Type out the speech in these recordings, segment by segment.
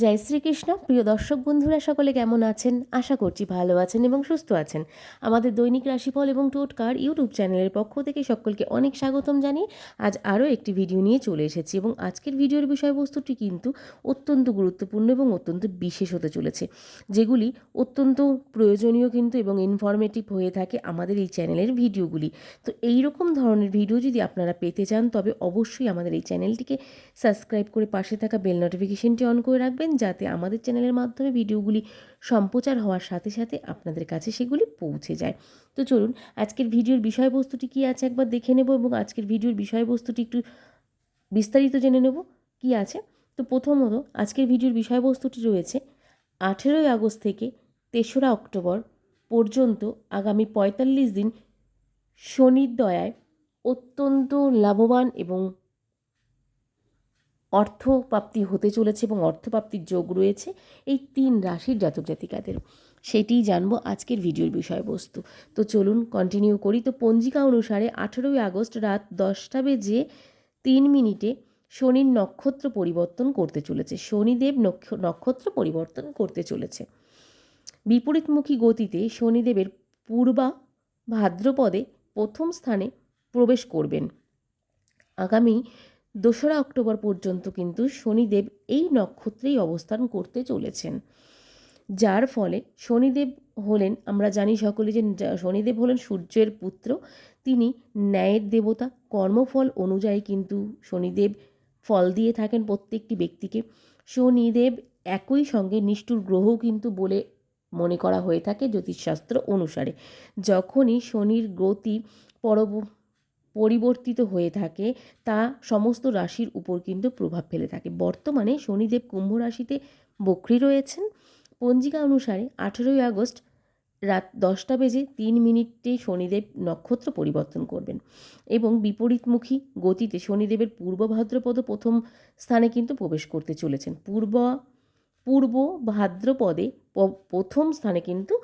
জয় শ্রীকৃষ্ণ। প্রিয় দর্শক বন্ধুরা, সকলে কেমন আছেন? আশা করছি ভালো আছেন এবং সুস্থ আছেন। আমাদের দৈনিক রাশিফল এবং টোটকার ইউটিউব চ্যানেলের পক্ষ থেকে সকলকে অনেক স্বাগতম জানিয়ে আজ আরও একটি ভিডিও নিয়ে চলে এসেছি এবং আজকের ভিডিওর বিষয়বস্তুটি কিন্তু অত্যন্ত গুরুত্বপূর্ণ এবং অত্যন্ত বিশেষ হতে চলেছে, যেগুলি অত্যন্ত প্রয়োজনীয় কিন্তু এবং ইনফরমেটিভ হয়ে থাকে আমাদের এই চ্যানেলের ভিডিওগুলি। তো এই রকম ধরনের ভিডিও যদি আপনারা পেতে চান, তবে অবশ্যই আমাদের এই চ্যানেলটিকে সাবস্ক্রাইব করে পাশে থাকা বেল নোটিফিকেশনটি অন করে রাখবেন যাতে আমাদের চ্যানেলের মাধ্যমে ভিডিওগুলি সম্প্রচার হওয়ার সাথে সাথে আপনাদের কাছে সেগুলি পৌঁছে যায়। তো চলুন, আজকের ভিডিওর বিষয়বস্তুটি কী আছে একবার দেখে নেব এবং আজকের ভিডিওর বিষয়বস্তুটি একটু বিস্তারিত জেনে নেব কি আছে। তো প্রথমত, আজকের ভিডিওর বিষয়বস্তুটি রয়েছে, আঠেরোই আগস্ট থেকে তেসরা অক্টোবর পর্যন্ত আগামী পঁয়তাল্লিশ দিন শনির দয়ায় অত্যন্ত লাভবান এবং অর্থপ্রাপ্তি হতে চলেছে এবং অর্থপ্রাপ্তির যোগ রয়েছে এই তিন রাশির জাতক জাতিকাদের। সেটিই জানব আজকের ভিডিওর বিষয়বস্তু। তো চলুন কন্টিনিউ করি। তো পঞ্জিকা অনুসারে আঠেরোই আগস্ট রাত দশটা বেজে তিন মিনিটে শনির নক্ষত্র পরিবর্তন করতে চলেছে। শনিদেব নক্ষত্র পরিবর্তন করতে চলেছে। বিপরীতমুখী গতিতে শনিদেবের পূর্বা ভাদ্রপদে প্রথম স্থানে প্রবেশ করবেন। আগামী দোসরা অক্টোবর পর্যন্ত কিন্তু শনিদেব এই নক্ষত্রেই অবস্থান করতে চলেছেন। যার ফলে শনিদেব হলেন, আমরা জানি সকলে যে শনিদেব হলেন সূর্যের পুত্র। তিনি ন্যায়ের দেবতা। কর্মফল অনুযায়ী কিন্তু শনিদেব ফল দিয়ে থাকেন প্রত্যেকটি ব্যক্তিকে। শনিদেব একই সঙ্গে নিষ্ঠুর গ্রহ কিন্তু বলে মনে করা হয়ে থাকে জ্যোতিষশাস্ত্র অনুসারে। যখনই শনির গতি পরব পরিবর্তিত হয়ে থাকে, তা সমস্ত রাশির উপর কিন্তু প্রভাব ফেলে থাকে। বর্তমানে শনিদেব কুম্ভ রাশিতে বক্রি রয়েছেন। পঞ্জিকা অনুসারে আঠেরোই আগস্ট রাত দশটা বেজে তিন মিনিটে শনিদেব নক্ষত্র পরিবর্তন করবেন এবং বিপরীতমুখী গতিতে শনিদেবের পূর্ব ভাদ্রপদ প্রথম স্থানে কিন্তু প্রবেশ করতে চলেছেন। পূর্ব পূর্ব ভাদ্রপদে প্রথম স্থানে কিন্তু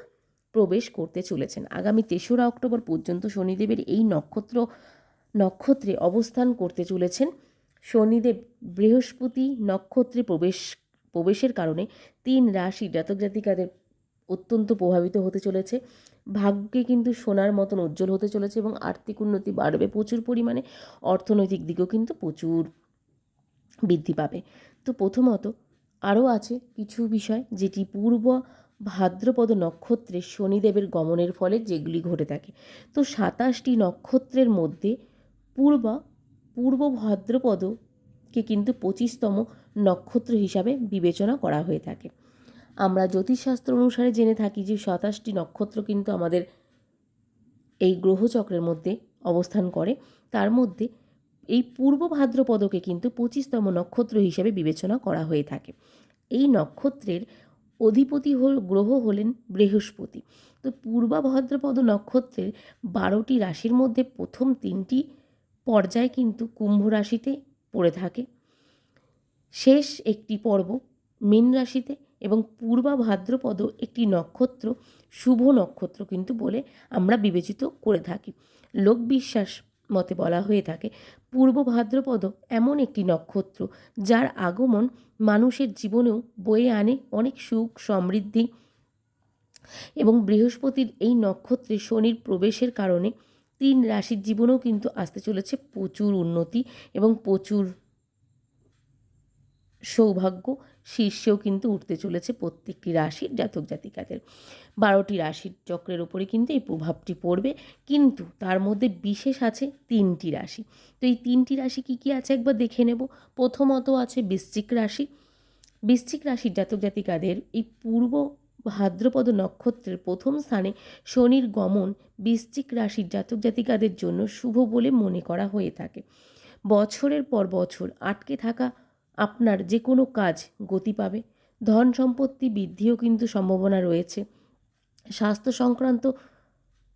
প্রবেশ করতে চলেছেন। আগামী তেসরা অক্টোবর পর্যন্ত শনিদেবের এই নক্ষত্র নক্ষত্রে অবস্থান করতে চলেছেন। শনিদেব বৃহস্পতি নক্ষত্রে প্রবেশ, প্রবেশের কারণে তিন রাশি জাতক জাতিকাদের অত্যন্ত প্রভাবিত হতে চলেছে। ভাগ্যে কিন্তু সোনার মতন উজ্জ্বল হতে চলেছে এবং আর্থিক উন্নতি বাড়বে প্রচুর পরিমাণে, অর্থনৈতিক দিকেও কিন্তু প্রচুর বৃদ্ধি পাবে। তো প্রথমত আরও আছে কিছু বিষয় যেটি পূর্ব ভাদ্রপদ নক্ষত্রে শনিদেবের গমনের ফলে যেগুলি ঘটে থাকে। তো সাতাশটি নক্ষত্রের মধ্যে পূর্বা, পূর্ব ভাদ্রপদকে কিন্তু পঁচিশতম নক্ষত্র হিসাবে বিবেচনা করা হয়ে থাকে। আমরা জ্যোতিষশাস্ত্র অনুসারে জেনে থাকি যে সাতাশটি নক্ষত্র কিন্তু আমাদের এই গ্রহচক্রের মধ্যে অবস্থান করে। তার মধ্যে এই পূর্ব ভাদ্রপদকে কিন্তু পঁচিশতম নক্ষত্র হিসেবে বিবেচনা করা হয়ে থাকে। এই নক্ষত্রের অধিপতি হল, গ্রহ হলেন বৃহস্পতি। তো পূর্বা ভাদ্রপদ নক্ষত্রের বারোটি রাশির মধ্যে প্রথম তিনটি পর্যায় কিন্তু কুম্ভ রাশিতে পড়ে থাকে। শেষ একটি পর্ব মীন রাশিতে এবং পূর্বা ভাদ্রপদ একটি নক্ষত্র, শুভ নক্ষত্র কিন্তু বলে আমরা বিবেচিত করে থাকি। লোকবিশ্বাস মতে বলা হয়ে থাকে, পূর্ব ভাদ্রপদ এমন একটি নক্ষত্র যার আগমন মানুষের জীবনেও বয়ে আনে অনেক সুখ সমৃদ্ধি এবং বৃহস্পতির এই নক্ষত্রে শনির প্রবেশের কারণে তিন রাশির জীবনেও কিন্তু আসতে চলেছে প্রচুর উন্নতি এবং প্রচুর সৌভাগ্য শীর্ষেও কিন্তু উঠতে চলেছে প্রত্যেকটি রাশির জাতক জাতিকাদের। বারোটি রাশির চক্রের ওপরে কিন্তু এই প্রভাবটি পড়বে, কিন্তু তার মধ্যে বিশেষ আছে তিনটি রাশি। তো এই তিনটি রাশি কী কী আছে একবার দেখে নেব। প্রথমত আছে বৃশ্চিক রাশি। বৃশ্চিক রাশির জাতক জাতিকাদের এই পূর্ব ভাদ্রপদ নক্ষত্রের প্রথম স্থানে শনির গমন বৃশ্চিক রাশির জাতক জাতিকাদের জন্য শুভ বলে মনে করা হয়ে থাকে। বছরের পর বছর আটকে থাকা আপনার যে কোনো কাজ গতি পাবে। ধন সম্পত্তি বৃদ্ধিও কিন্তু সম্ভাবনা রয়েছে। স্বাস্থ্য সংক্রান্ত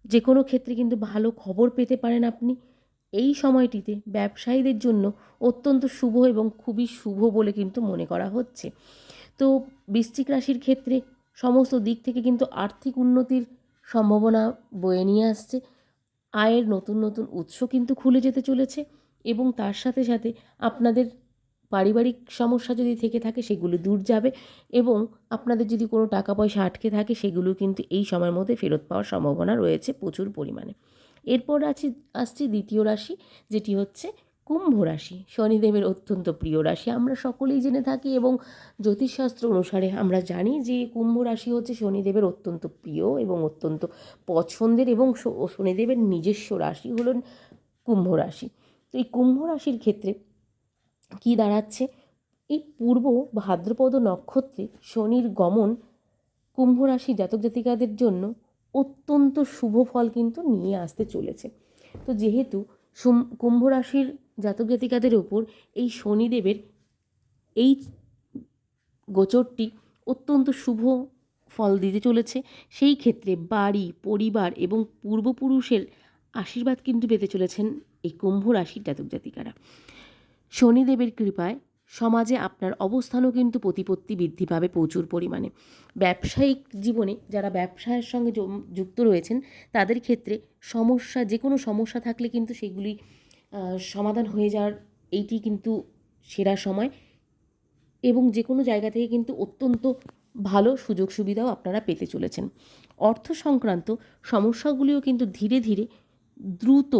যে কোনো ক্ষেত্রে কিন্তু ভালো খবর পেতে পারেন আপনি। এই সময়টিতে ব্যবসায়ীদের জন্য অত্যন্ত শুভ এবং খুবই শুভ বলে কিন্তু মনে করা হচ্ছে। তো বৃশ্চিক রাশির ক্ষেত্রে সমস্ত দিক থেকে কিন্তু আর্থিক উন্নতির সম্ভাবনা বয়ে নিয়ে আসছে। আয়ের নতুন নতুন উৎস কিন্তু খুলে যেতে চলেছে এবং তার সাথে সাথে আপনাদের পারিবারিক সমস্যা যদি থেকে থাকে সেগুলো দূর যাবে এবং আপনাদের যদি কোনো টাকা পয়সা আটকে থাকে সেগুলো কিন্তু এই সময়ের মধ্যে ফেরত পাওয়ার সম্ভাবনা রয়েছে প্রচুর পরিমাণে। এরপর আছে, আসছে দ্বিতীয় রাশি যেটি হচ্ছে কুম্ভ রাশি, শনিদেবের অত্যন্ত প্রিয় রাশি। আমরা সকলেই জেনে থাকি এবং জ্যোতিষশাস্ত্র অনুসারে আমরা জানি যে কুম্ভ রাশি হচ্ছে শনিদেবের অত্যন্ত প্রিয় এবং অত্যন্ত পছন্দের এবং শনিদেবের নিজস্ব রাশি হলো কুম্ভ রাশি। তো এই কুম্ভ রাশির ক্ষেত্রে কী দাঁড়াচ্ছে? এই পূর্ব ভাদ্রপদ নক্ষত্রে শনির গমন কুম্ভ রাশি জাতক জাতিকাদের জন্য অত্যন্ত শুভ ফল কিন্তু নিয়ে আসতে চলেছে। তো যেহেতু কুম্ভ রাশির জাতক জাতিকাদের ওপর এই শনিদেবের এই গোচরটি অত্যন্ত শুভ ফল দিতে চলেছে। সেই ক্ষেত্রে বাড়ি, পরিবার এবং পূর্বপুরুষের আশীর্বাদ কিন্তু পেতে চলেছেন এই কুম্ভ রাশির জাতক জাতিকারা শনিদেবের কৃপায় সমাজে আপনার অবস্থানও কিন্তু প্রতিপত্তি বৃদ্ধি পাবে প্রচুর পরিমাণে। ব্যবসায়িক জীবনে যারা ব্যবসায়ের সঙ্গে যুক্ত রয়েছেন, তাদের ক্ষেত্রে সমস্যা যে কোনো সমস্যা থাকলে কিন্তু সেগুলি সমাধান হয়ে যাওয়ার এইটি কিন্তু সেরা সময় এবং যে কোনো জায়গা থেকে কিন্তু অত্যন্ত ভালো সুযোগ সুবিধাও আপনারা পেতে চলেছেন। অর্থ সংক্রান্ত সমস্যাগুলিও কিন্তু ধীরে ধীরে দ্রুত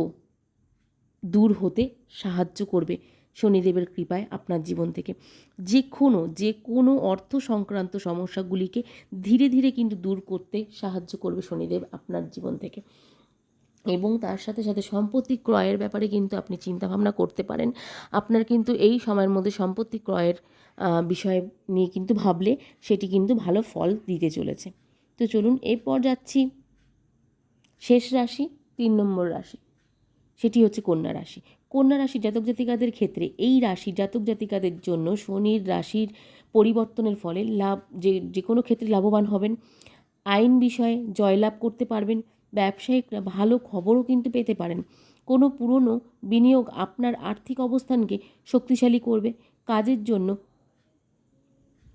দূর হতে সাহায্য করবে শনিদেবের কৃপায় আপনার জীবন থেকে। যে কোনো যে কোনো অর্থ সংক্রান্ত সমস্যাগুলিকে ধীরে ধীরে কিন্তু দূর করতে সাহায্য করবে শনিদেব আপনার জীবন থেকে। এবং তার সাথে সাথে সম্পত্তি ক্রয়ের ব্যাপারে কিন্তু আপনি চিন্তাভাবনা করতে পারেন। আপনার কিন্তু এই সময়ের মধ্যে সম্পত্তি ক্রয়ের বিষয় নিয়ে কিন্তু ভাবলে সেটি কিন্তু ভালো ফল দিতে চলেছে। তো চলুন এরপর যাচ্ছি শেষ রাশি, তিন নম্বর রাশি। সেটি হচ্ছে কন্যা রাশি। কন্যা রাশি জাতক জাতিকাদের ক্ষেত্রে এই রাশি জাতক জাতিকাদের জন্য শনির রাশির পরিবর্তনের ফলে লাভ, যে যে কোনো ক্ষেত্রে লাভবান হবেন। আইন বিষয়ে জয়লাভ করতে পারবেন। ব্যবসায়িকরা ভালো খবরও কিন্তু পেতে পারেন। কোনো পুরনো বিনিয়োগ আপনার আর্থিক অবস্থানকে শক্তিশালী করবে, কাজের জন্য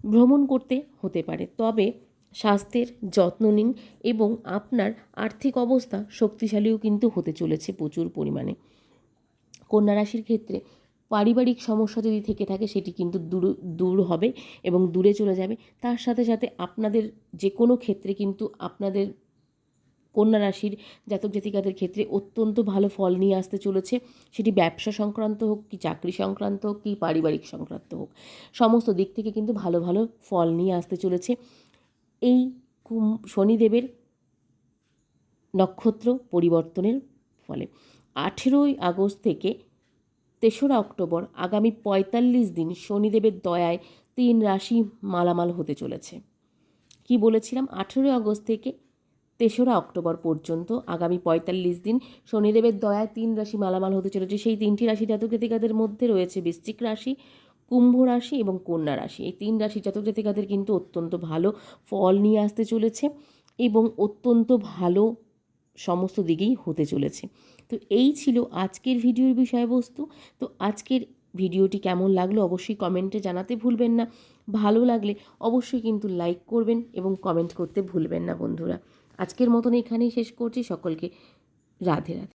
ভ্রমণ করতে হতে পারে। তবে স্বাস্থ্যের যত্ন নিন এবং আপনার আর্থিক অবস্থা শক্তিশালীও কিন্তু হতে চলেছে প্রচুর পরিমাণে। কন্যা রাশির ক্ষেত্রে পারিবারিক সমস্যা যদি থেকে থাকে, সেটি কিন্তু দূর দূর হবে এবং দূরে চলে যাবে। তার সাথে সাথে আপনাদের যে কোনো ক্ষেত্রে কিন্তু আপনাদের কন্যা রাশির জাতক জাতিকাদের ক্ষেত্রে অত্যন্ত ভালো ফল নিয়ে আসতে চলেছে। সেটি ব্যবসা সংক্রান্ত হোক, কি চাকরি সংক্রান্ত হোক, কি পারিবারিক সংক্রান্ত হোক, সমস্ত দিক থেকে কিন্তু ভালো ভালো ফল নিয়ে আসতে চলেছে। এই কুম, শনিদেবের নক্ষত্র পরিবর্তনের ফলে আঠেরোই আগস্ট থেকে তেসরা অক্টোবর আগামী পঁয়তাল্লিশ দিন শনিদেবের দয়ায় তিন রাশি মালামাল হতে চলেছে। কি বলেছিলাম? আঠেরোই আগস্ট থেকে তেসরা অক্টোবর পর্যন্ত আগামী পঁয়তাল্লিশ দিন শনিদেবের দয়ায় তিন রাশি মালামাল হতে চলেছে। সেই তিনটি রাশি জাতক জাতিকাদের মধ্যে রয়েছে বৃশ্চিক রাশি, কুম্ভ রাশি এবং কন্যা রাশি। এই তিন রাশি জাতক জাতিকাদের কিন্তু অত্যন্ত ভালো ফল নিয়ে আসতে চলেছে এবং অত্যন্ত ভালো সমস্ত দিকেই হতে চলেছে। তো এই ছিল আজকের ভিডিওর বিষয়বস্তু। তো আজকের ভিডিওটি কেমন লাগল অবশ্যই কমেন্টে জানাতে ভুলবেন না। ভালো লাগলে অবশ্যই কিন্তু লাইক করবেন এবং কমেন্ট করতে ভুলবেন না বন্ধুরা। আজকের মতন এখানেই শেষ করছি। সকলকে রাধে রাধে।